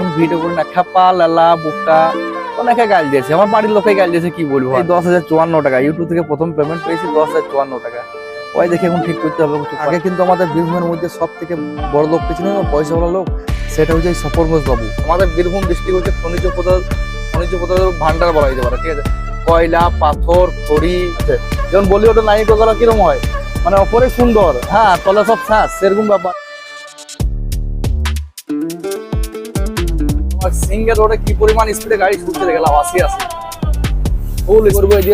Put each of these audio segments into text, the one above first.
যখন ভিডিও না, খাপা বুকটা অনেকে গাল দিয়েছে। আমার বাড়ির লোকে গাল দিয়েছে, কি বলব দশ হাজার চুয়ান্ন টাকা ইউটিউব থেকে প্রথম পেমেন্ট পেয়েছি দশ হাজার চুয়ান্ন টাকা। ওই দেখে এখন ঠিক করতে হবে আগে কিন্তু আমাদের বীরভূমের মধ্যে সব থেকে বড় পয়সাওয়ালা লোক, সেটা হচ্ছে সফর ঘোষ বাবু। আমাদের বীরভূম ডিস্ট্রিক্ট হচ্ছে খনিজ পদার্থ, খনিজ পদার্থের ভান্ডার বলা যেতে পারে, ঠিক আছে? কয়লা, পাথর, খড়ি যেমন বলি ওটা নাই করা কীরকম হয়? মানে অপরে সুন্দর। হ্যাঁ তলে সব শ্বাস সেরকম ব্যাপার। সিঙ্গেল রোডে কি পরিমাণ স্পিডে গাড়ি ছুটতে গেলাম আসি আসি। ফুল করব এই যে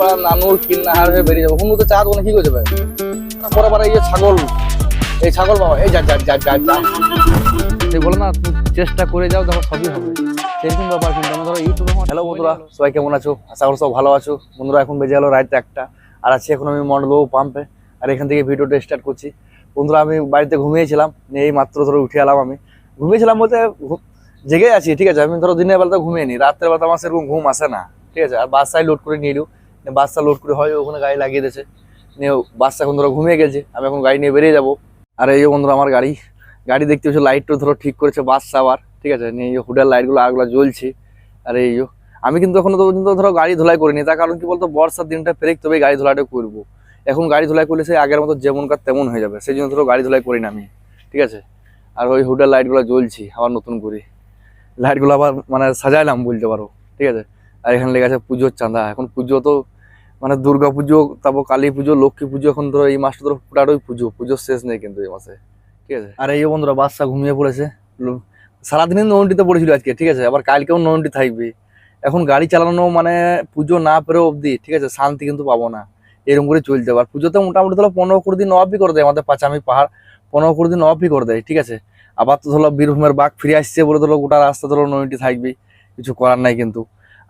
পাড়া নানুর কিন্নাহার হয়ে বেরিয়ে যাব। কোনো তো কি করে যাবে পরে পরে এই যে ছাগল। এই ছাগল বাবা এই যা যা যা যা যা। এই বলে না তুমি চেষ্টা করে যাও দেখো সবই হবে। সেরকম ব্যাপার কিন্তু আমরা ধরো ইউটিউবে হ্যালো বন্ধুরা সবাই কেমন আছো? আশা করি সব ভালো আছো। বন্ধুরা এখন বেজে গেলো রাত একটা আর আছি এখন আমি মন্ডলবাবু পাম্পে আর এখান থেকে ভিডিওটা স্টার্ট করছি। বন্ধুরা আমি বাড়িতে ঘুমিয়েছিলাম এই মাত্র ধরো উঠে এলাম আমি। ঘুমিয়েছিলাম বলতে জেগে আছি, ঠিক আছে? আমি ধরো দিনের বেলা তো ঘুমিয়ে নি রাত্রের বেলাতে আমার সেরকম ঘুম আসে না, ঠিক আছে? আর বাসায় লোড করে নিয়ে এলু। বাসটা লোড করে হয়, ওখানে গাড়ি লাগিয়ে দিয়েছে। নিয়ে বাসটা এখন ধরো ঘুমিয়ে গেছে, আমি এখন গাড়ি নিয়ে বেরিয়ে যাব। আর এই বন্ধুরা, আমার গাড়ি গাড়ি দেখতে হচ্ছে লাইটটা ধরো ঠিক করেছে বাস আবার ঠিক আছে? নিয়ে হুডার লাইটগুলো আগগুলো জ্বলছে। আর এই আমি কিন্তু এখনও তো পর্যন্ত ধরো গাড়ি ধোলাই করিনি, তার কারণ কি বলতো, বর্ষার দিনটা ফেরেক তবে গাড়ি ধোলাইটা করব। এখন গাড়ি ধোলাই করলে সেই আগের মতো যেমন কাজ তেমন হয়ে যাবে, সেই জন্য ধরো গাড়ি ধোলাই করি না আমি, ঠিক আছে? আর ওই হুডার লাইটগুলো জ্বলছি, আবার নতুন করে। লাইটগুলো আবার মানে সাজাইলাম বলতে পারো ঠিক আছে? আর এখানে লেগে আছে পুজোর চাঁদা। এখন পুজো তো মানে দুর্গা পুজো তারপর কালী পুজো লক্ষ্মী পুজো এখন ধরো এই মাসটা ধরো পুরাটাই পুজো পুজোর শেষ নেই কিন্তু এই মাসে ঠিক আছে? আর এই বন্ধুরা বাচ্চা ঘুমিয়ে পড়েছে। সারাদিনই নৌন্ডিতে পড়েছিল আজকে ঠিক আছে? আবার কালকেও নৌন্ডি থাকবে। এখন গাড়ি চালানো মানে পুজো না পেরেও অবধি ঠিক আছে? শান্তি কিন্তু পাবো না। এরকম করে চলতে আর পুজোতে মোটামুটি ধরো পনেরো কুড়ি দিন অফই করে দেয় আমাদের পাঁচামি পাহাড় পনেরো কুড়ি দিন অফই করে দেয় ঠিক আছে? আবার তো ধরো বীরভূমের বাঘ ফিরে আসছে বলে ধরো গোটা রাস্তা ধরো নদীটি থাকবে, কিছু করার নাই কিন্তু।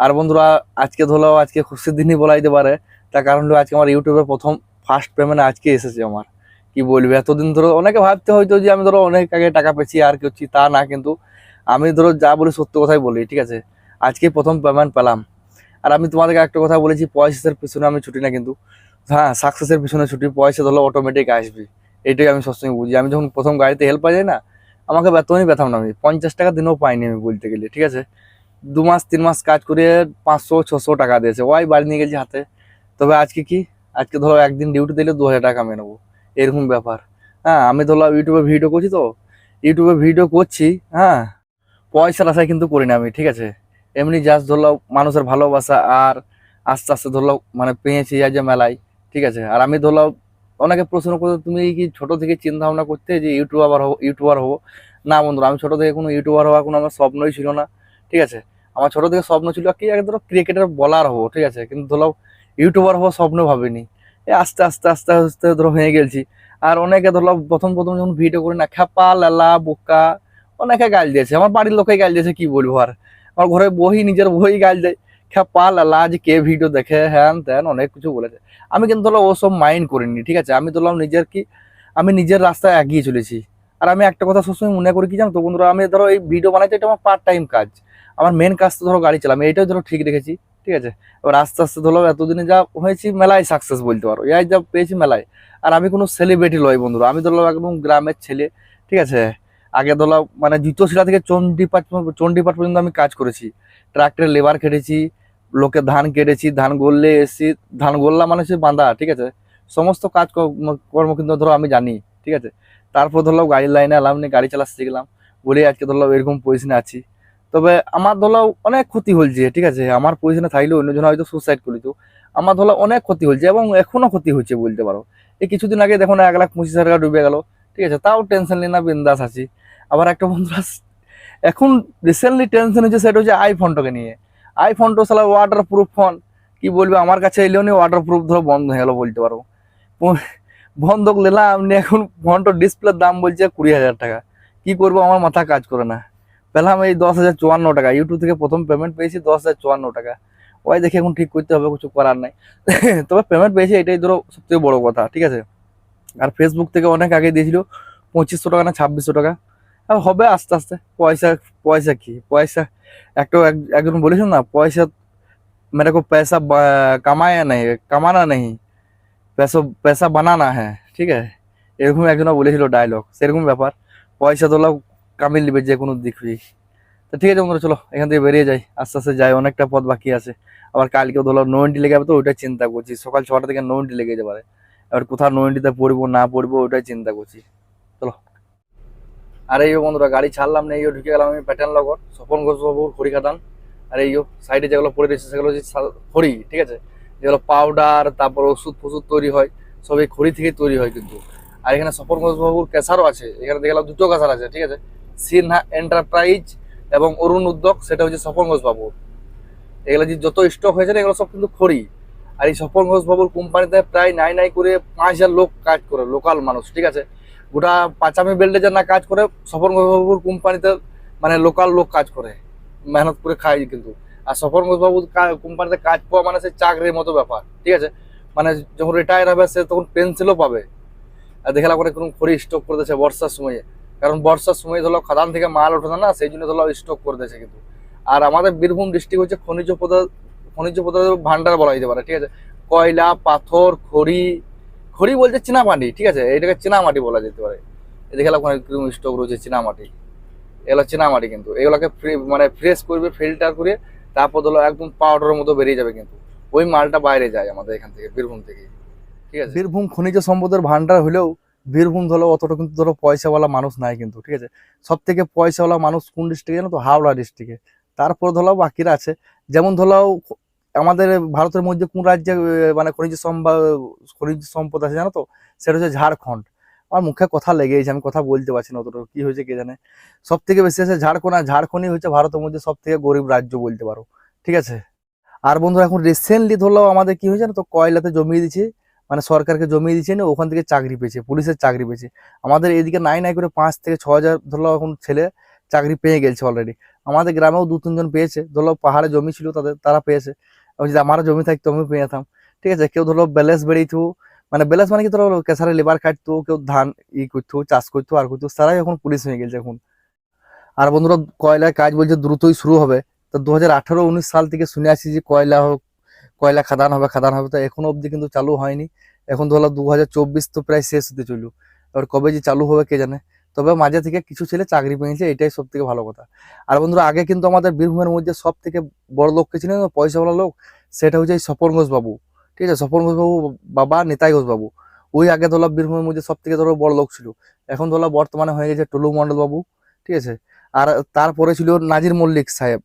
আর বন্ধুরা, আজকে ধরো, আজকে খুশির দিনই বলা যেতে পারে, তার কারণ হলো আজকে আমার ইউটিউবে প্রথম ফার্স্ট পেমেন্ট আজকে এসেছে আমার। কি বলবি, এতদিন ধরো অনেকে ভাবতে হয়তো যে আমি ধরো অনেক আগে টাকা পেয়েছি, আর কি হচ্ছি তা না, কিন্তু আমি ধরো যা বলি সত্য কথাই বলি, ঠিক আছে? আজকে প্রথম পেমেন্ট পেলাম। আর আমি তোমাদেরকে একটা কথা বলেছি, পয়সার পিছনে আমি ছুটি না কিন্তু। হ্যাঁ সাকসেসের পিছনে ছুটি, পয়সা ধরো অটোমেটিক আসবে, এটাই আমি সবসময় বুঝি। আমি যখন প্রথম গাড়িতে হেল্প পাই যাই না আমাকে বেতনই পেতাম না আমি। পঞ্চাশ টাকা দিনেও পাইনি আমি বলতে গেলে, ঠিক আছে? দু মাস, তিন মাস কাজ করে পাঁচশো, ছশো টাকা দিয়েছে। ওই বাড়ি নিয়ে গেছি হাতে। তবে আজকে কি? আজকে ধরো একদিন ডিউটি দিলে দু হাজার টাকা কামিয়ে এরকম ব্যাপার। হ্যাঁ আমি ধরো ইউটিউবে ভিডিও করছি তো। ইউটিউবে ভিডিও করছি হ্যাঁ? পয়সার আশায় কিন্তু করি না আমি, ঠিক আছে? এমনি জাস্ট ধরলো মানুষের ভালোবাসা আর আস্তে আস্তে ধরলো মানে পেয়েছি আজ মেলায়, ঠিক আছে? আর আমি ধরলো অনেকে প্রশ্ন করতো, তুমি কি ছোট থেকে চিন্তা ভাবনা করতে যে ইউটিউবার হব ইউটিউবার হব? না বন্ধুরা, আমি ছোট থেকে কোনো ইউটিউবার হওয়ার কোনো আমার স্বপ্নই ছিল না। ঠিক আছে? আমার ছোট থেকে স্বপ্ন ছিল কি, আগে ধরো ক্রিকেটের বলার হব, ঠিক আছে? কিন্তু ধরো ইউটিউবার হব স্বপ্ন ভাবিনি। এই আস্তে আস্তে আস্তে আস্তে ধরো হয়ে গেছি। আর অনেকে ধরো প্রথম প্রথম যখন ভিডিও করি না খেপা লালা, বোকা, অনেকে গাল দিয়েছে। আমার বাড়ির লোকে গাল দিয়েছে, কি বলব আর? আমার ঘরে বই, নিজের বই গাল দেয়। খেপা যে কে ভিডিও দেখে হ্যান ত্যান অনেক কিছু বলেছে। আমি কিন্তু ধরো ওসব মাইন্ড করিনি, ঠিক আছে? আমি ধরলাম নিজের কি, আমি নিজের রাস্তায় এগিয়ে চলেছি। আর আমি একটা কথা সবসময় মনে করি কি জানো তো বন্ধুরা, আমি ধরো এই ভিডিও বানাইতে এটা আমার পার্ট টাইম কাজ। আমার মেন কাজ তো ধরো গাড়ি চালাম এইটাও ধরো ঠিক রেখেছি, ঠিক আছে? এবার আস্তে আস্তে ধরো এতদিনে যা হয়েছি মেলায় সাকসেস বলতে পারো, এই যা পেয়েছি মেলায়। আর আমি কোনো সেলিব্রিটি লয় বন্ধুরা, আমি ধরলাম একদম গ্রামের ছেলে, ঠিক আছে? আগে ধরলাম মানে জুতো শিলা থেকে চণ্ডীপাট চণ্ডীপাট পর্যন্ত আমি কাজ করেছি। ট্রাক্টরের লেবার কেটেছি লোকে ধান কেটেছি, ধান গড়লে এসছি, ধান গড়লা মানে সে বাঁধা, ঠিক আছে? সমস্ত কাজ কর্ম- কিন্তু ধরো আমি জানি, ঠিক আছে? তারপর ধরলাম গাড়ির লাইনে এলাম, নিয়ে গাড়ি চালা শিখলাম, বলে আজকে ধরলাম এরকম পজিশনে আছি। তবে আমার ধরলাম অনেক ক্ষতি হয়েছে, ঠিক আছে? আমার পজিশনে থাকলেও অন্যজন হয়তো সুসাইড করিত আমার ধরলাম অনেক ক্ষতি হয়েছে এবং এখনও ক্ষতি হচ্ছে বলতে পারো। এই কিছুদিন আগে দেখো না এক লাখ পঁচিশ হাজার টাকা ডুবে গেল, ঠিক আছে? তাও টেনশন নিয়ে না, বিন্দাস আছি। আবার একটা বন্ধুরা এখন রিসেন্টলি টেনশন হচ্ছে সেটা হচ্ছে আইফোনটাকে নিয়ে। আইফোনটা সালা ওয়াটার প্রুফ ফোন কি বলবে, আমার কাছে এলেও নি ওয়াটার প্রুফ ধরো বন্ধ হয়ে গেল বলতে পারব বন্ধক নিলাম, নিয়ে এখন ফোনটার ডিসপ্লের দাম বলছে কুড়ি হাজার টাকা। কি করব, আমার মাথা কাজ করে না। পেলাম এই দশ হাজার চুয়ান্ন টাকা। ইউটিউব থেকে প্রথম পেমেন্ট পেয়েছি দশ হাজার চুয়ান্ন টাকা। ওই দেখে এখন ঠিক করতে হবে, কিছু করার নাই। তবে পেমেন্ট পেয়েছি, এটাই ধরো সবথেকে বড় কথা, ঠিক আছে? আর ফেসবুক থেকে অনেক আগে দিয়েছিল পঁচিশশো টাকা না ছাব্বিশশো টাকা। হবে আস্তে আস্তে পয়সা পয়সা কি পয়সা একটা এক- একজন বলেছিল না পয়সা मेरे को पैसा ब- कमाया नहीं कमाना नहीं पैसा पैसा বানানা হ্যাঁ ঠিক আছে এরকম একজন বলেছিল ডায়লগ সেরকম ব্যাপার পয়সা তোলা কামিয়ে নিবে যে কোনো দিক দিয়ে তো ঠিক আছে বন্ধুরা চলো এখান থেকে বেরিয়ে যাই আস্তে আস্তে যাই অনেকটা পথ বাকি আছে আবার কালকেও ধরো নোয়েন্টি লেগে যাবে তো ওইটাই চিন্তা করছি সকাল ছটা থেকে নোয়েন্টি লেগে যেতে পারে এবার কোথাও নোয়েন্টিতে পড়বো না পড়বো ওইটাই চিন্তা করছি চলো আর এই বন্ধুরা, গাড়ি ছাড়লাম না, এই ঢুকে গেলাম আমি প্যাটার্ন লগর স্বপন ঘোষবাবুর খড়ি খাদান আর এই সাইডে যেগুলো পড়ে রয়েছে, সেগুলো হচ্ছে খড়ি, ঠিক আছে? যেগুলো পাউডার তারপর ওষুধ ফষুধ তৈরি হয়, সব এই খড়ি থেকেই তৈরি হয় কিন্তু। আর এখানে স্বপন ঘোষবাবুর ক্যাসারও আছে, এখানে দেখলাম দুটো ক্যাসার আছে, ঠিক আছে? সিনহা এন্টারপ্রাইজ এবং অরুণ উদ্যোগ, সেটা হচ্ছে স্বপন ঘোষবাবুর এগুলো যে যত স্টক হয়েছে এগুলো সব কিন্তু খড়ি। আর এই স্বপন ঘোষবাবুর কোম্পানিতে প্রায় নাই নাই করে পাঁচ হাজার লোক কাজ করে লোকাল মানুষ, ঠিক আছে? গোটা পাঁচামি বেল্টে যে না কাজ করে স্বপন ঘোষবাবুর কোম্পানিতে মানে লোকাল লোক কাজ করে মেহনত করে খায় কিন্তু। আর ঘোষবাবুর কা- কোম্পানিতে কাজ পাওয়া মানে সে চাকরির মতো ব্যাপার, ঠিক আছে? মানে যখন রিটায়ার হবে, সে তখন পেনশনও পাবে। আর দেখলাম করে কোনো খড়ি স্টক করে দিয়েছে বর্ষার সময়ে। কারণ বর্ষার সময় ধরো খাদান থেকে মাল ওঠে না, সেই জন্য ধরো স্টক করে দিয়েছে কিন্তু। আর আমাদের বীরভূম ডিস্ট্রিক্ট হচ্ছে খনিজ পদার্থ, খনিজ পদার্থের ভান্ডার বলা যেতে পারে, ঠিক আছে? কয়লা, পাথর, খড়ি খড়ি বলতে চীনামাটি, ঠিক আছে? এটাকে চীনামাটি বলা যেতে পারে। দেখলাম ওখানে কীরকম স্টক রয়েছে চীনামাটি। এগুলো চীনামাটি কিন্তু। এগুলোকে মানে ফ্রেশ করবে ফিল্টার করে তারপর ধরো একদম পাউডারের মতো বেরিয়ে যাবে কিন্তু। ওই মালটা বাইরে যায় আমাদের এখান থেকে, বীরভূম থেকে। ঠিক আছে? বীরভূম খনিজ সম্পদের ভান্ডার হলেও বীরভূম ধরো অতটা কিন্তু ধরো পয়সাওয়ালা মানুষ নাই কিন্তু, ঠিক আছে? সব থেকে পয়সাওয়ালা মানুষ কোন ডিস্ট্রিক্টে জানো তো? হাওড়া ডিস্ট্রিক্টে তারপর ধরো বাকিরা আছে। যেমন ধরো আমাদের ভারতের মধ্যে কোন রাজ্যে মানে খনিজ সম্পদ খনিজ সম্পদ আছে জানো তো? সেটা হচ্ছে ঝাড়খণ্ড। আমার মুখে কথা লেগে গেছে আমি কথা বলতে পারছি না অতটা। কি হয়েছে কে জানে? সব থেকে বেশি আছে ঝাড়খণ্ড, আর ঝাড়খণ্ডই হচ্ছে ভারতের মধ্যে সব থেকে গরিব রাজ্য বলতে পারো। ঠিক আছে? আর বন্ধুরা, এখন রিসেন্টলি ধরলেও আমাদের কি হয়েছে না তো? কয়লাতে জমিয়ে দিচ্ছে মানে সরকারকে জমিয়ে দিচ্ছে না ওখান থেকে চাকরি পেয়েছে, পুলিশের চাকরি পেয়েছে। আমাদের এদিকে নাই নাই করে পাঁচ থেকে ছ হাজার ধরলো এখন ছেলে চাকরি পেয়ে গেছে অলরেডি আমাদের গ্রামেও দু তিনজন পেয়েছে ধরলো পাহাড়ে জমি ছিল তাদের, তারা পেয়েছে। যদি আমারও জমি থাকতো আমি পেয়ে যেতাম ঠিক আছে কেউ ধরো ব্যালেন্স বেরিয়েছো মানে ব্যালেন্স মানে কি ধরো কেসারে লেবার খাটতো কেউ ধান ই করতো চাষ করতো আর করতো তারাই এখন পুলিশ হয়ে গেছে এখন আর বন্ধুরা কয়লার কাজ বলছে দ্রুতই শুরু হবে তো দু হাজার আঠারো উনিশ সাল থেকে শুনে আসছি যে কয়লা হোক কয়লা খাদান হবে খাদান হবে তো এখনও অবধি কিন্তু চালু হয়নি এখন ধরো দু হাজার চব্বিশ তো প্রায় শেষ হতে চলল এবার কবে যে চালু হবে কে জানে তবে মাঝে থেকে কিছু ছেলে চাকরি পেয়েছে, এটাই সব থেকে ভালো কথা। আর বন্ধুরা, আগে কিন্তু আমাদের বীরভূমের মধ্যে সব থেকে বড় লোক কে ছিলেন? পয়সাওয়ালা লোক, সেটা হচ্ছে এই স্বপন ঘোষ বাবু। ঠিক আছে? স্বপন ঘোষ বাবু বাবা, নিতাই ঘোষ বাবু। ওই আগে ধরো বীরভূমের মধ্যে সব থেকে ধরো বড় লোক ছিল। এখন ধরো বর্তমানে হয়ে গেছে টুলু মন্ডল বাবু। ঠিক আছে? আর তারপরে ছিল নাজির মল্লিক সাহেব।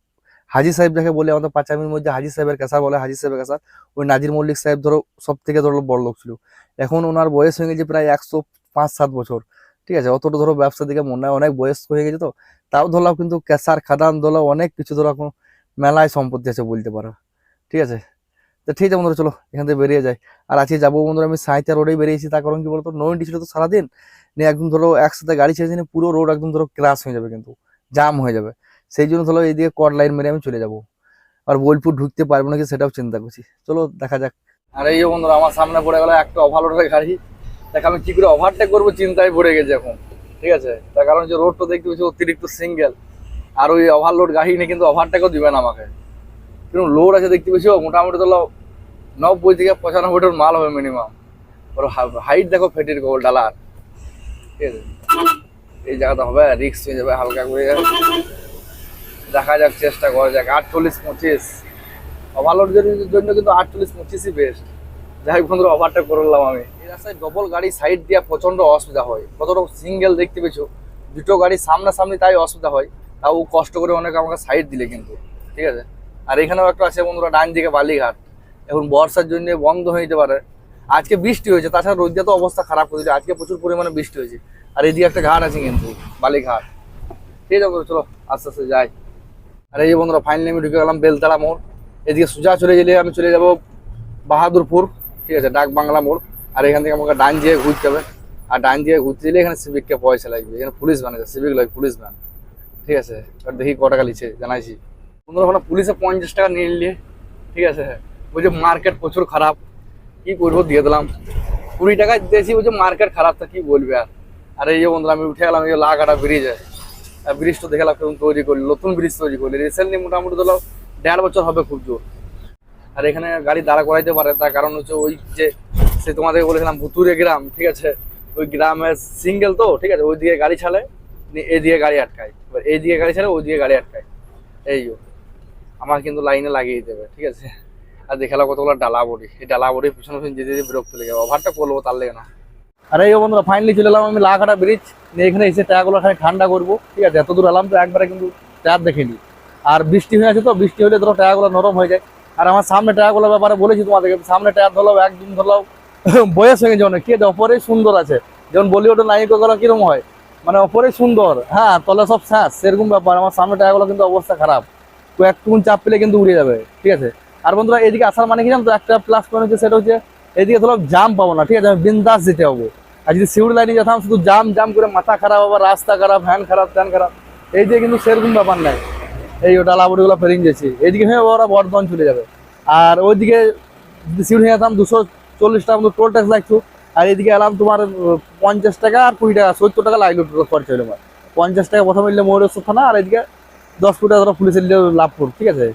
হাজি সাহেব যাকে বলে আমাদের পাঁচামির মধ্যে হাজি সাহেবের কাছা বলে, হাজি সাহেবের কাছা ওই নাজির মল্লিক সাহেব ধরো সব থেকে ধরো বড় লোক ছিল। এখন ওনার বয়স হয়ে গেছে প্রায় একশো পাঁচ সাত বছর। ঠিক আছে? অতটা ধরো ব্যবসা দিকে মনে হয় অনেক বয়স্ক হয়ে গেছে তো। তাও ধরলাম কিন্তু ক্যাসার খাদান ধরলাম অনেক কিছু ধরো এখন মেলায় সম্পত্তি আছে বলতে পারো। ঠিক আছে? তো ঠিক আছে বন্ধুরা, চলো এখান থেকে বেরিয়ে যাই। আর আজকে যাব বন্ধুরা আমি সাঁইতা রোডেই বেরিয়েছি, তার কারণ কি বলতো? নয়নটি ছিল তো সারাদিন, নিয়ে একদম ধরো একসাথে গাড়ি ছেড়েছি নিয়ে পুরো রোড একদম ধরো ক্রাশ হয়ে যাবে কিন্তু জাম হয়ে যাবে। সেই জন্য ধরো এইদিকে কট লাইন মেরে আমি চলে যাব। আর বোলপুর ঢুকতে পারব নাকি সেটাও চিন্তা করছি। চলো দেখা যাক। আর এই বন্ধুরা, আমার সামনে পড়ে গেল একটা ওভারলোডের গাড়ি। দেখ, আমি কি করে ওভারটেক করব চিন্তায় পড়ে গেছে এখন, ঠিক আছে? তার কারণ যে রোডটা দেখতে পাচ্ছি অতিরিক্ত সিঙ্গেল আর ওই ওভারলোড গাড়ি নিয়ে কিন্তু ওভারটেকও দিবে না আমাকে। কিন্তু লোড আছে দেখতে পেয়েছ মোটামুটি ধরো নব্বই থেকে পঁচানব্বই টন মাল হবে মিনিমাম ওর হাইট দেখো ফেটির গোল ডালার। ঠিক আছে? এই জায়গাটা হবে রিক্স হয়ে যাবে হালকা করে। দেখা যাক, চেষ্টা করা যাক। আটচল্লিশ পঁচিশ। ওভারলোড জন্য কিন্তু আটচল্লিশ পঁচিশই বেস্ট যাই বন্ধুরা, ওভারটেক করলাম আমি। এই রাস্তায় ডবল গাড়ি সাইড দিয়ে প্রচণ্ড অসুবিধা হয়। কতটা সিঙ্গেল দেখতে পেয়েছ? দুটো গাড়ি সামনাসামনি তাই অসুবিধা হয়। তাও কষ্ট করে অনেক আমাকে সাইড দিলে কিন্তু। ঠিক আছে? আর এখানেও একটা আছে বন্ধুরা, ডান দিকে বালিঘাট। এখন বর্ষার জন্য বন্ধ হয়ে যেতে পারে। আজকে বৃষ্টি হয়েছে, তাছাড়া রোদ্রে তো অবস্থা খারাপ দিল। আজকে প্রচুর পরিমাণে বৃষ্টি হয়েছে। আর এদিকে একটা ঘাট আছে কিন্তু, বালিঘাট। ঠিক আছে চলো, আস্তে আস্তে যাই। আর এই বন্ধুরা ফাইনালি আমি ঢুকে গেলাম বেলতলা মোড়। এদিকে সোজা চলে গেলে আমি চলে যাব বাহাদুরপুর। ঠিক আছে, ডাক বাংলা মোড়। আর এখান থেকে আমাকে ডান দিয়ে ঘুরতে হবে। আর ডান দিয়ে ঘুরতে গেলে এখানে সিভিককে পয়সা লাগবে। এখানে পুলিশ ভ্যান আছে সিভিক লাগে পুলিশ ভ্যান ঠিক আছে, এবার দেখি ক টাকা লিছে জানাইছি। বন্ধুরা ওখানে পুলিশে পঞ্চাশ টাকা নিয়ে নিলে, ঠিক আছে। বলছে মার্কেট প্রচুর খারাপ, কি করব দিয়ে দিলাম। কুড়ি টাকা দিয়েছি, বলছে মার্কেট খারাপ, তা কি বলবে আর? আর এই যে বন্ধুরা, আমি উঠে গেলাম, এই যে লাগাটা ব্রিজ আর ব্রিজটা দেখলাম কেমন তৈরি করলি, নতুন ব্রিজ তৈরি করলি। রিসেন্টলি মোটামুটি ধরো দেড় বছর হবে খুব জোর। আর এখানে গাড়ি দাঁড়া করাইতে পারে, তার কারণ হচ্ছে ওই যে সে তোমাদেরকে বলেছিলাম, ভুতুরে গ্রাম, ঠিক আছে? ওই গ্রামের সিঙ্গেল তো, ঠিক আছে? ওই দিকে গাড়ি ছাড়ে এদিকে গাড়ি আটকায়। এবার এইদিকে গাড়ি ছাড়ে ওই দিকে গাড়ি আটকায়। এই। আমার কিন্তু লাইনে লাগিয়ে দেবে, ঠিক আছে? আর দেখাল কতগুলো ডালা বড়ি। এই ডালা বড়ির পিছনে পিছনে যেতে যেতে বিরক্ত লেগে ওভারটা করব তার লেগে না। আরে এই বন্ধুরা ফাইনালি চলে এলাম আমি লাখাটা ব্রিজ নিয়ে এখানে এসে টায়াগুলো এখানে ঠান্ডা করব, ঠিক আছে? এত দূর এলাম তো একবারে কিন্তু টায়ার দেখিনি। আর বৃষ্টি হয়ে আছে তো, বৃষ্টি হলে ধরো টায়াগুলো নরম হয়ে যায়। আর আমার সামনে টায়াগুলোর ব্যাপারে বলেছি তোমাদেরকে, সামনে টায়ার ধরলাম, একদিন ধরলাম হয়ে গেছে অনেক। কি অপরেই সুন্দর আছে। যেমন বলিউডের নায়িকাগুলো কীরকম হয়? মানে অপরেই সুন্দর। হ্যাঁ তলে সব শেষ সেরকম ব্যাপার। আমার সামনে টায়াগুলো কিন্তু অবস্থা খারাপ। একটুকুন চাপ পেলে কিন্তু উড়ে যাবে, ঠিক আছে? আর বন্ধুরা, এদিকে আসার মানে কি জানো তো একটা প্লাস পয়েন্ট হচ্ছে, সেটা হচ্ছে, এদিকে ধরো জাম পাবো না, ঠিক আছে? আমি বিন্দাস যেতে হব। আর যদি সিউড়ি লাইনে যেতাম, শুধু জাম জাম করে মাথা খারাপ, আবার রাস্তা খারাপ ভ্যান খারাপ ফ্যান খারাপ। এই যে কিন্তু সেরকম ব্যাপার নাই। এই ওটা লাবড়িগুলো ফেরিং গেছি। এইদিকে হয়ে ওরা বর্ধমান চলে যাবে। আর ওইদিকে সিউড়ি যেতাম দুশো চল্লিশ টাকা মতো টোল ট্যাক্স লাগতো। আর এদিকে এলাম তোমার পঞ্চাশ টাকা আর কুড়ি টাকা, সত্তর টাকা লাগল খরচা হলো আমার। পঞ্চাশ টাকা প্রথমে নিলে ময়ূরেশ্বর থানা আর এদিকে দশ ফুট টাকা পুলিশের নিলে লাভপুর ঠিক আছে?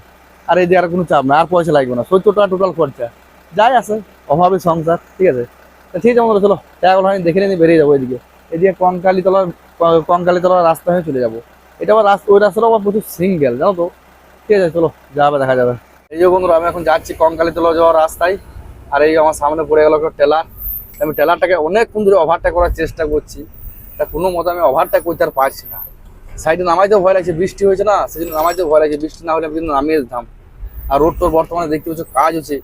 আর এদিকে আর কোনো চাপ না আর পয়সা লাগবে না, সত্তর টাকা টোটাল খরচা। যাই আছে, অভাবে সংসার, ঠিক আছে? ঠিক আছে বন্ধুরা, চলো টাকাগুলো আমি দেখে নিয়ে বেরিয়ে যাব এদিকে এদিকে কঙ্কালীতলা কঙ্কালীতলা রাস্তা হয়ে চলে যাব। এটা আবার ওই রাস্তাটা আবার প্রচুর সিঙ্গেল জানো তো? ঠিক আছে, চলো, যাবে, দেখা যাবে। এই যে বন্ধুরা, আমি এখন যাচ্ছি কঙ্কালীতলা যাওয়ার রাস্তায়। আর এই আমার সামনে পড়ে গেল একটা টেলার। আমি টেলারটাকে অনেকক্ষণ ধরে ওভারটেক করার চেষ্টা করছি। তা কোনো মতো আমি ওভারটেক করতে আর পারছি না। সাইডে নামাইতেও ভয় লাগছে, বৃষ্টি হয়েছে না? সেজন্য নামাইতেও ভয় লাগছে, বৃষ্টি না হলে আমি কিন্তু নামিয়ে দিতাম। আর রোড টোড বর্তমানে দেখতে পাচ্ছ, কাজ হচ্ছে।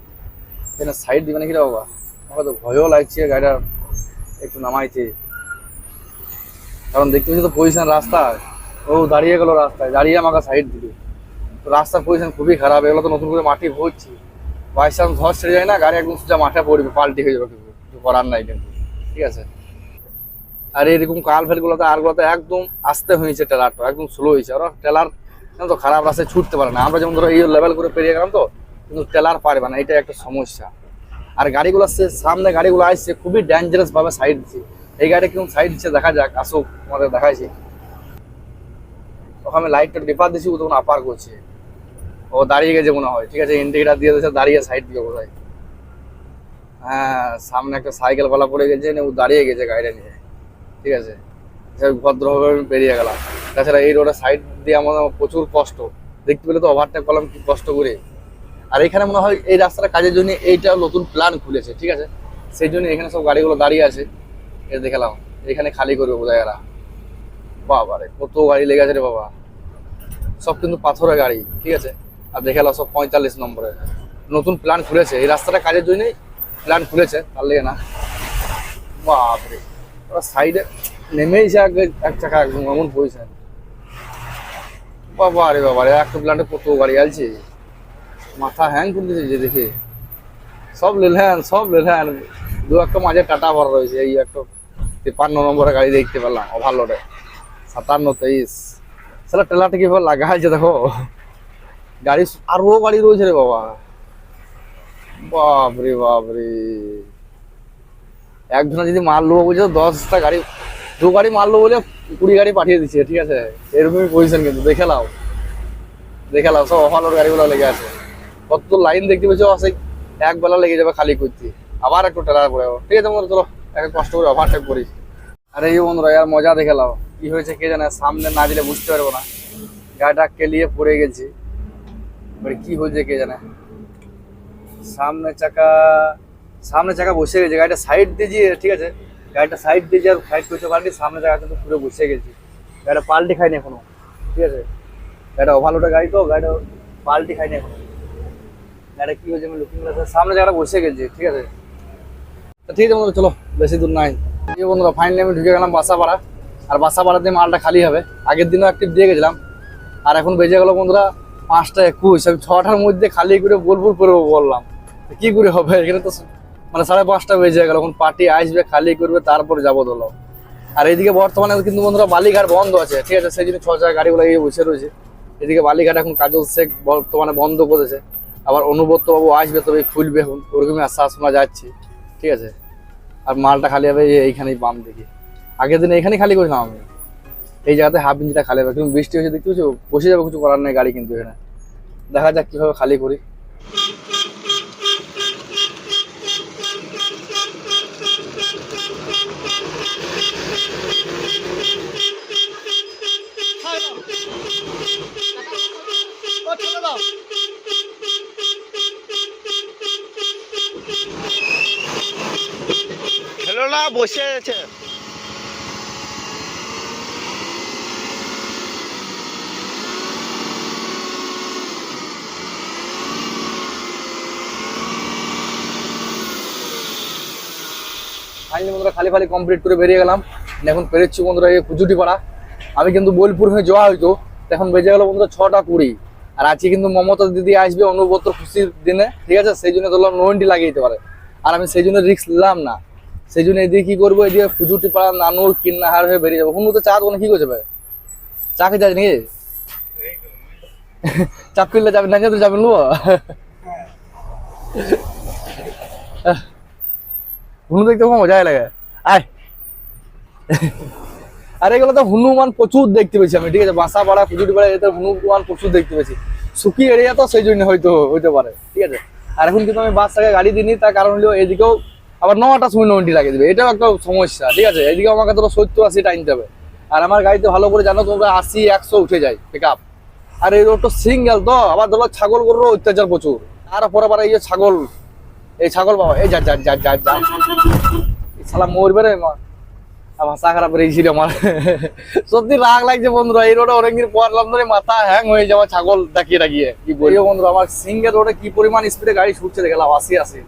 এখানে সাইড দিবে নাকি রে বাবা? আমার তো ভয়ও লাগছে, গাড়িটা একটু নামাইতে। কারণ দেখতে পাচ্ছি তো পজিশন রাস্তা ও দাঁড়িয়ে গেল রাস্তায়, দাঁড়িয়ে আমাকে সাইড দিল। রাস্তার পজিশন খুবই খারাপ, এগুলো তো নতুন করে মাটি ভরছি। বাই চান্স ধস ছেড়ে যায় না, গাড়ি একদম সোজা মাঠে পড়বে, পাল্টি হয়ে যাবে কিন্তু কিছু করার নাই কিন্তু, ঠিক আছে? আর এরকম কাল ফেলগুলোতে আরগুলোতে একদম আস্তে হয়েছে টেলারটা একদম স্লো হয়েছে। আর টেলার তো খারাপ রাস্তায় ছুটতে পারে না। আমরা যেমন ধরো এই লেভেল করে পেরিয়ে গেলাম তো, কিন্তু ট্রেলার পারবে না এটা একটা সমস্যা। আর গাড়িগুলো আসছে সামনে গাড়িগুলো আসছে, খুবই ডেঞ্জারাস ভাবে সাইড দিচ্ছে। এই গাড়ি কেমন সাইড দিচ্ছে, দেখা যাক, আসুক আমাদের দেখাইছি। আমি লাইটটা ডিপার দিচ্ছি ও তখন আপার করছে। ও দাঁড়িয়ে গেছে মনে হয়, ঠিক আছে ইন্ডিকেটার দিয়ে দিয়েছে, দাঁড়িয়ে সাইড দিয়ে কোথায় হ্যাঁ সামনে একটা সাইকেল পালা পড়ে গেছে ও দাঁড়িয়ে গেছে গাড়িটা নিয়ে, ঠিক আছে। ভদ্রভাবে আমি বেরিয়ে গেলাম। তাছাড়া এই রোডের সাইড দিয়ে আমার প্রচুর কষ্ট। দেখতে পেলে তো ওভারটেক করলাম, কি কষ্ট করে। আর এখানে মনে হয় এই রাস্তাটা কাজের জন্য এইটা নতুন প্ল্যান খুলেছে, ঠিক আছে? সেই জন্য এখানে সব গাড়িগুলো দাঁড়িয়ে আছে। এ দেখালাম, এখানে খালি করবে বোঝায় এরা। বাবা রে কত গাড়ি লেগে আছে রে বাবা। সব কিন্তু পাথরের গাড়ি, ঠিক আছে? আর দেখালাম সব পঁয়তাল্লিশ নম্বরে নতুন প্ল্যান খুলেছে। এই রাস্তাটা কাজের জন্যই প্ল্যান খুলেছে, তার লেগে না। বাপরে। ওরা সাইডে নেমেইছে আগে এক চাকা একদম এমন পজিশন বাবা রে বাবা রে, একটা প্ল্যান্টে কত গাড়ি আছে মাথা হ্যাং করতেছে যে দেখে। সব লেলহ্যান সব লেলহ্যান দু একটা মাঝে টাটা ভরা রয়েছে। এই একটা তিপ্পান্ন নম্বরের গাড়ি দেখতে পেলাম ওভারলোডে সাতান্ন, তেইশ। সেটা টেলারটা কীভাবে লাগা আছে দেখো। গাড়ি আরও গাড়ি রয়েছে রে বাবা। বাপরে বাপরে। একজনে যদি মাল নেব বলছে দশটা গাড়ি, দু গাড়ি মাল নেব বলে কুড়ি গাড়ি পাঠিয়ে দিচ্ছে, ঠিক আছে? এরকমই পজিশন কিন্তু, দেখে নাও। দেখে নাও, সব ওভারলোড গাড়িগুলো লেগে আছে। কত লাইন দেখতে পেয়েছ? সেই এক বেলা লেগে যাবে খালি করতে। আবার একটু টেলার করে। ঠিক আছে বন্ধুরা, চলো এক কষ্ট করে ওভারটেক করি। আরে এই বন্ধুরা ইয়ার মজা দেখে নাও। কি হয়েছে কে জানে, সামনে না দিলে বুঝতে পারব না। গাড়িটা কেলিয়ে পড়ে গেছি। এবারে কি হয়েছে কে জানে। সামনে চাকা সামনে চাকা বসে গেছে। গাড়িটা সাইড দিয়ে ঠিক আছে? গাড়িটা সাইড দিয়ে আর সাইড করতে পারিনি। সামনে চাকা কিন্তু পুরো বসে গেছি। গাড়িটা পাল্টি খায়নি এখনও, ঠিক আছে? গাড়িটা ওভারলোডের গাড়ি তো, গাড়িটা পাল্টি খায়নি এখনও। গাড়িটা কি হয়েছে আমি লুকিং গ্লাসের সামনে জায়গাটা বসে গেছে, ঠিক আছে? ঠিক আছে বন্ধুরা চলো, বেশি দূর নাই। বন্ধুরা ফাইনালি আমি ঢুকে গেলাম বাসাপাড়া। আর বাসাপাড়া দিয়ে মালটা খালি হবে। আগের দিনও অ্যাক্টিভ দিয়ে গেছিলাম। আর এখন বেজে গেল বন্ধুরা পাঁচটা একুশ। আমি ছটার মধ্যে খালি করে বোলপুর করে বললাম। কি করে হবে? এখানে তো মানে সাড়ে পাঁচটা বেজে গেল। এখন পার্টি আসবে, খালি করবে, তারপরে যাব দোলো আর এইদিকে বর্তমানে কিন্তু বন্ধুরা বালিঘাট বন্ধ আছে। ঠিক আছে, সেই জন্য ছ চাকা গাড়িগুলো গিয়ে বসে রয়েছে। এদিকে বালিঘাট এখন কাজল শেখ বর্তমানে বন্ধ করেছে। আবার অনুব্রত বাবু আসবে তবে খুলবে এখন। ওরকমই আশ্বাস শোনা যাচ্ছে। ঠিক আছে? আর মালটা খালি হবে এইখানেই বাম দিকে। আগের দিনে এখানে খালি করেছিলাম আমি। এই জায়গাতে হাফ ইঞ্চিটা খালি হবে, কিন্তু বৃষ্টি হয়েছে, দেখতে পাচ্ছি? বসে যাবে, কিছু করার নেই গাড়ি কিন্তু এখানে। দেখা যাক কীভাবে খালি করি। বসে আছে। ফাইনালি বন্ধুরা খালি খালি কমপ্লিট করে বেরিয়ে গেলাম। এখন পেরেছি বন্ধুরা এই কুচুটি পাড়া আমি কিন্তু বোলপুর হয়ে যাওয়া হইতো এখন বেজে গেল বন্ধুরা ছটা কুড়ি। আর আজকে কিন্তু মমতা দিদি আসবে অনুব্রত খুশির দিনে ঠিক আছে? সেই জন্য ধরলাম নোয়েন্টি লাগিয়ে দিতে পারে। আর আমি সেই জন্য রিস্ক নিলাম না। সেই জন্য এদিকে কি করব? এদিকে কুচুটি পাড়া নানুর কিন্নাহার হয়ে বেরিয়ে যাব। হুনু তো চা দোকানে কি করছে ভাই? চা খেতে যাচ্ছে নাকি? চাপ ফিরলে যাবেন না? তো যাবেন লো হুনু দেখতে খুব মজাই লাগে। আয়। আর এগুলো তো হনুমান প্রচুর দেখতে পেয়েছি আমি, ঠিক আছে? বাসা পাড়া কুচুটি পাড়া এতে হনুমান প্রচুর দেখতে পেয়েছি। সুখী এরিয়া তো সেই জন্য হয়তো হইতে পারে, ঠিক আছে? আর এখন কিন্তু আমি বাসটাকে গাড়ি দিইনি, তার কারণ হলো এদিকেও আবার নটার সময় নন্টি লাগিয়ে দেবে, এটাও একটা সমস্যা, ঠিক আছে? এদিকে আমাকে তো সত্তর আশি টাইমতে হবে আর আমার গাড়িতে ভালো করে জানো তোমরা, আশি, একশো উঠে যায় পিক আপ আর এই রোডটা সিঙ্গেল তো, আবার ধরো ছাগল গরুরও অত্যাচার প্রচুর। আর পরে এই যে ছাগল এই ছাগল বাবা, এই যা যা যা যা যা। শালা মরবে রে মা। আমার মাথা খারাপ রেখেছিল আমার সত্যি রাগ লাগছে বন্ধুরা, এই রোডে অনেকদিন পরলাম ধরে মাথা হ্যাং হয়ে যাওয়া ছাগল ডাকিয়ে ডাকিয়ে। কি বলি বন্ধুরা, আমার সিঙ্গেল রোডে কি পরিমাণ স্পিডে গাড়ি ছুটছে দেখলাম আশি আশি।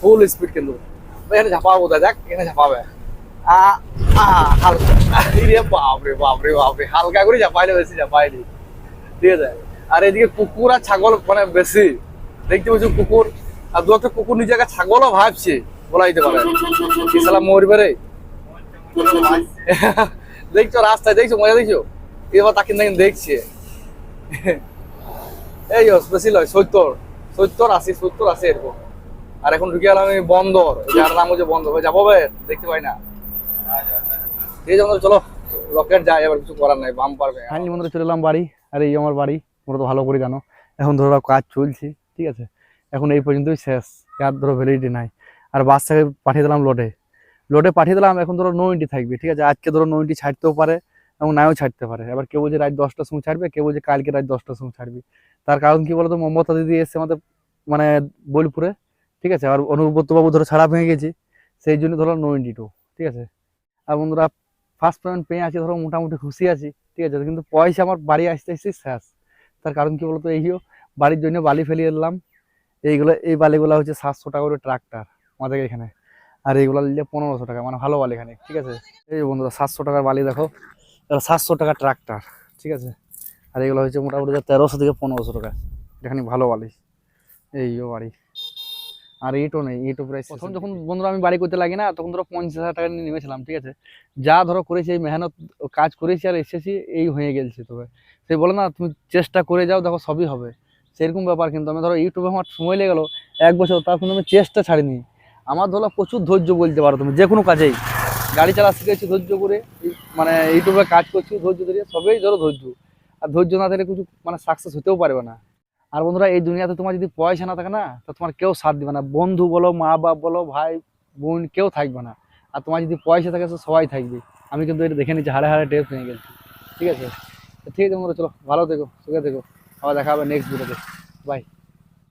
ফুল স্পিড কিন্তু। এখানে ঝাপাবো বোধ দেখ, এখানে ঝাপাবে। বাপরে বাপরে বাপরে, হালকা করে ঝাপাইলে বেশি ঝাপাইনি ঠিক আছে? আর এদিকে কুকুর আর ছাগল মানে বেশি। দেখতে পাচ্ছি কুকুর? আর দু একটা কুকুর নিজেকে ছাগলও ভাবছে, বলা যেতে পারে। কি সালা মরবে রে? দেখছ রাস্তায়, দেখছ, মজা দেখছ? এবার তাকে নাকি দেখছে। এই বেশি সত্তর সত্তর আশি সত্তর আশি এরকম। আর এখন ঢুকে গেলাম আমি বন্দর যার নাম হচ্ছে বন্দর। যাব দেখতে পাই না। ঠিক আছে চলো, রকেট যায়, এবার কিছু করার নাই বাম পারবে ফাইনালি বন্ধুরা চলে এলাম বাড়ি। আর, এই আমার বাড়ি, তোমরা তো ভালো করে জানো। এখন ধরো কাজ চলছে, ঠিক আছে? এখন এই পর্যন্তই শেষ। আর ধরো ভ্যালিডিটি নাই। আর বাসটাকে পাঠিয়ে দিলাম লোডে লোডে পাঠিয়ে দিলাম, এখন ধরো নইনটি থাকবে, ঠিক আছে? আজকে ধরো নইনটি ছাড়তেও পারে এবং নাও ছাড়তে পারে। এবার কেউ বলছে রাত দশটার সময় ছাড়বে, কেউ বলছে কালকে রাত দশটার সময় ছাড়বে। তার কারণ কি বলতো? মমতা দিদি এসছে আমাদের মানে বোলপুরে, ঠিক আছে? আর অনুব্রত বাবু ধরো ছাড়া ভেঙে গেছে, সেই জন্য ধরো নইনটি টু ঠিক আছে? আর বন্ধুরা ফার্স্ট পেমেন্ট পেয়ে আছি, ধরো মোটামুটি খুশি আছি, ঠিক আছে? কিন্তু পয়সা আমার বাড়ি আসতে আসতে শেষ। তার কারণ কি বলতো? এইও বাড়ির জন্য বালি ফেলিয়ে এলাম এইগুলো এই বালিগুলো হচ্ছে সাতশো টাকা করে ট্রাক্টার আমাদের এখানে। আর এইগুলো নিলে পনেরোশো টাকা মানে ভালো বালি এখানে ঠিক আছে? এই বন্ধুরা সাতশো টাকার বালি দেখো এটা সাতশো টাকা ট্রাক্টার ঠিক আছে? আর এগুলো হচ্ছে মোটামুটি তেরোশো থেকে পনেরোশো টাকা এখানে ভালো বালি এইও বাড়ি। আর ইটও নেই ইটও প্রায় প্রথম যখন বন্ধুরা আমি বাড়ি করতে লাগি না তখন ধরো পঞ্চাশ হাজার টাকা নিয়ে নেমেছিলাম ঠিক আছে? যা ধরো করেছি এই মেহনত কাজ করেছি আর এসেছি এই হয়ে গেছে তবে সে বলে না তুমি চেষ্টা করে যাও দেখো সবই হবে। সেরকম ব্যাপার, কিন্তু আমি ধরো ইউটিউবে আমার সময় লেগে গেলো এক বছর, তার কিন্তু আমি চেষ্টা ছাড়িনি। আমার ধরো প্রচুর ধৈর্য বলতে পারো তুমি, যে কোনো কাজেই। গাড়ি চালা শিখেছি ধৈর্য করে মানে ইউটিউবে কাজ করছি, ধৈর্য ধরে, সবই ধরো ধৈর্য। আর ধৈর্য না থাকলে কিছু মানে সাকসেস হতেও পারবে না। আর বন্ধুরা, এই দুনিয়াতে তোমার যদি পয়সা না থাকে না, তো তোমার কেউ সাথ দিবে না। বন্ধু বলো, মা বাপ বলো, ভাই, বোন, কেউ থাকবে না। আর তোমার যদি পয়সা থাকে সবাই থাকবে। আমি কিন্তু এটা দেখে নিচ্ছি হাড়ে হাড়ে টেস্ট নিয়ে গেছি। ঠিক আছে? ঠিক আছে বন্ধুরা, চলো, ভালো থেকো, সুখে থেকো। আবার দেখা হবে নেক্সট ভিডিওতে বাই